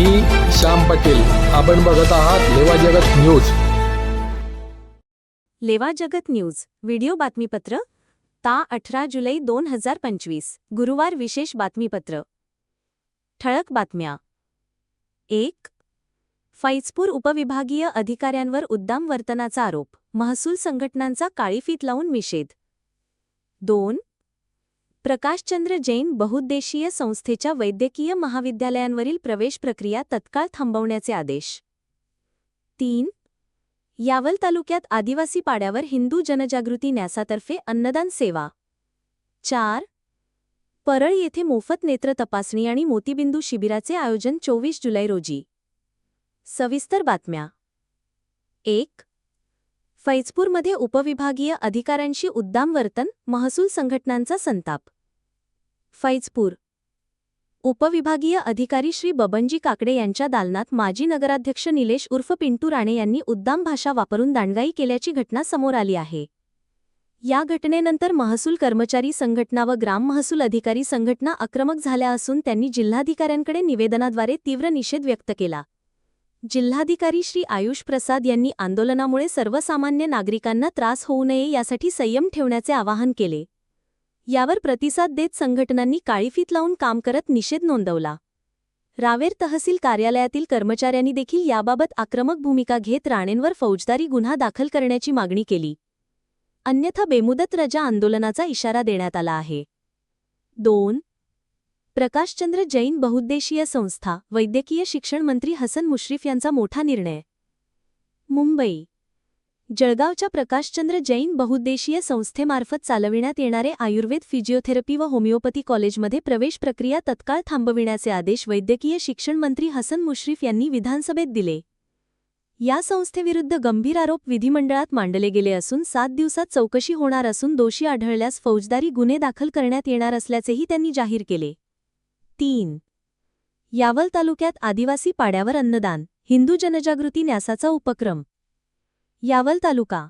मी श्याम पटेल. आपण बघत आहात लेवा जगत न्यूज. लेवा जगत न्यूज. व्हिडिओ बातमीपत्र ता अठरा जुलै दोन हजार पंचवीस. गुरुवार विशेष बातमीपत्र. ठळक बातम्या. एक फैजपूर उपविभागीय अधिकाऱ्यांवर उद्दाम वर्तनाचा आरोप. महसूल संघटनांचा काळीफीत लावून निषेध. दोन प्रकाशचंद्र जैन बहुद्देशीय संस्थेच्या वैद्यकीय महाविद्यालयांवरील प्रवेश प्रक्रिया तत्काळ थांबवण्याचे आदेश. तीन. यावल तालुक्यात आदिवासी पाड्यावर हिंदू जनजागृती न्यासातर्फे अन्नदान सेवा. चार. परळ येथे मोफत नेत्र तपासणी आणि मोतीबिंदू शिबिराचे आयोजन चोवीस जुलै रोजी. सविस्तर बातम्या. एक. फैजपूरमध्ये उपविभागीय अधिकाऱ्यांशी उद्दाम वर्तन महसूल संघटनांचा संताप. फैजपूर. उपविभागीय अधिकारी श्री बबनजी काकडे यांच्या दालनात माजी नगराध्यक्ष निलेश उर्फ पिंटू राणे यांनी उद्दाम भाषा वापरून दांडगाई केल्याची घटना समोर आली आहे. या घटनेनंतर महसूल कर्मचारी संघटना व ग्राम महसूल अधिकारी संघटना आक्रमक झाल्या असून त्यांनी जिल्हाधिकाऱ्यांकडे निवेदनाद्वारे तीव्र निषेध व्यक्त केला. जिल्हाधिकारी श्री आयुष प्रसाद यांनी आंदोलनामुळे सर्वसामान्य नागरिकांना त्रास होऊ नये यासाठी संयम ठेवण्याचे आवाहन केले. यावर प्रतिसाद देत संघटनांनी काळीफीत लावून काम करत निषेध नोंदवला. रावेर तहसील कार्यालयातील कर्मचाऱ्यांनी देखील याबाबत आक्रमक भूमिका घेत राणेंवर फौजदारी गुन्हा दाखल करण्याची मागणी केली. अन्यथा बेमुदत रजा आंदोलनाचा इशारा देण्यात आला आहे. दोन प्रकाशचंद्र जैन बहुद्देशीय संस्था वैद्यकीय शिक्षण मंत्री हसन मुश्रीफ यांचा मोठा निर्णय. मुंबई. जळगावच्या प्रकाशचंद्र जैन बहुद्देशीय संस्थेमार्फत चालविण्यात येणारे आयुर्वेद फिजिओथेरपी व होमिओपॅथी कॉलेजमध्ये प्रवेश प्रक्रिया तत्काळ थांबविण्याचे आदेश वैद्यकीय शिक्षण मंत्री हसन मुश्रीफ यांनी विधानसभेत दिले. या संस्थेविरुद्ध गंभीर आरोप विधिमंडळात मांडले गेले असून सात दिवसात चौकशी होणार असून दोषी आढळल्यास फौजदारी गुन्हे दाखल करण्यात येणार असल्याचेही त्यांनी जाहीर केले. तीन. यावल तालुक्यात आदिवासी पाड्यावर अन्नदान हिंदू जनजागृती न्यासाचा उपक्रम. यावल तालुका.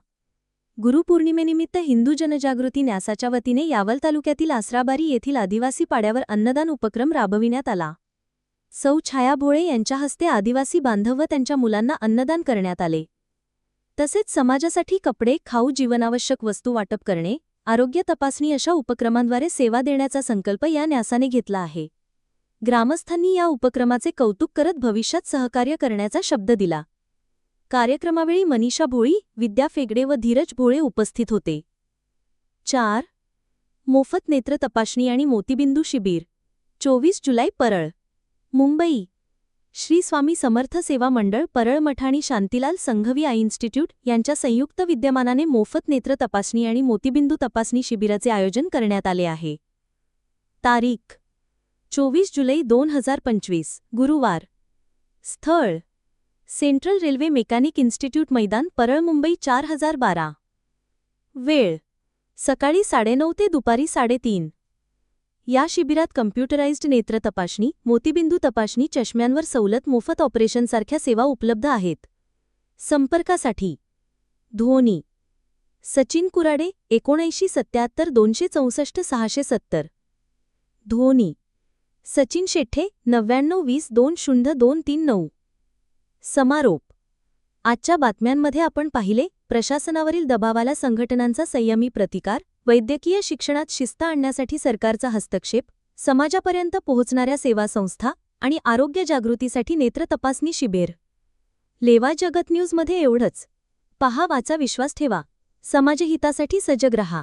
गुरुपौर्णिमेनिमित्त हिंदू जनजागृती न्यासाच्या वतीने यावल तालुक्यातील आसराबारी येथील आदिवासी पाड्यावर अन्नदान उपक्रम राबविण्यात आला. सौ छाया भोळे यांच्या हस्ते आदिवासी बांधव व त्यांच्या मुलांना अन्नदान करण्यात आले. तसेच समाजासाठी कपडे खाऊ जीवनावश्यक वस्तू वाटप करणे आरोग्य तपासणी अशा उपक्रमांद्वारे सेवा देण्याचा संकल्प या न्यासाने घेतला आहे. ग्रामस्थांनी या उपक्रमाचे कौतुक करत भविष्यात सहकार्य करण्याचा शब्द दिला. कार्यक्रमावेळी मनीषा भोळी विद्या फेगडे व धीरज भोळे उपस्थित होते. चार. मोफत नेत्र तपासणी आणि मोतीबिंदू शिबिर. चोवीस जुलै परळ. मुंबई. श्री स्वामी समर्थ सेवा मंडळ परळ मठ आणि शांतीलाल संघवी आय इन्स्टिट्यूट यांच्या संयुक्त विद्यमानाने मोफत नेत्र तपासणी आणि मोतीबिंदू तपासणी शिबिराचे आयोजन करण्यात आले आहे. तारीख. चोवीस जुलै दोन हजार पंचवीस गुरुवार. स्थळ. सेंट्रल रेल्वे मेकॅनिक इन्स्टिट्यूट मैदान परळ मुंबई चार हजार बारा. वेळ. सकाळी साडेनऊ ते दुपारी साडेतीन. या शिबिरात कम्प्युटराइज्ड नेत्र तपासणी मोतीबिंदू तपासणी चष्म्यांवर सवलत मोफत ऑपरेशनसारख्या सेवा उपलब्ध आहेत. संपर्कासाठी. ध्वनी सचिन कुराडे एकोणऐंशी सत्याहत्तर दोनशे चौसष्ट सहाशे सत्तर. धोनी. सचिन शेट्टे नव्याण्णव वीस दोन शून्य दोन तीन नऊ. समारोप. आजच्या बातम्यांमध्ये आपण पाहिले प्रशासनावरील दबावाला संघटनांचा संयमी प्रतिकार वैद्यकीय शिक्षणात शिस्त आणण्यासाठी सरकारचा हस्तक्षेप समाजापर्यंत पोहोचणाऱ्या सेवा संस्था आणि आरोग्य जागृतीसाठी नेत्र तपासणी शिबेर. लेवा जगत न्यूजमध्ये एवढंच. पहा वाचा विश्वास ठेवा. समाजहितासाठी सजग रहा.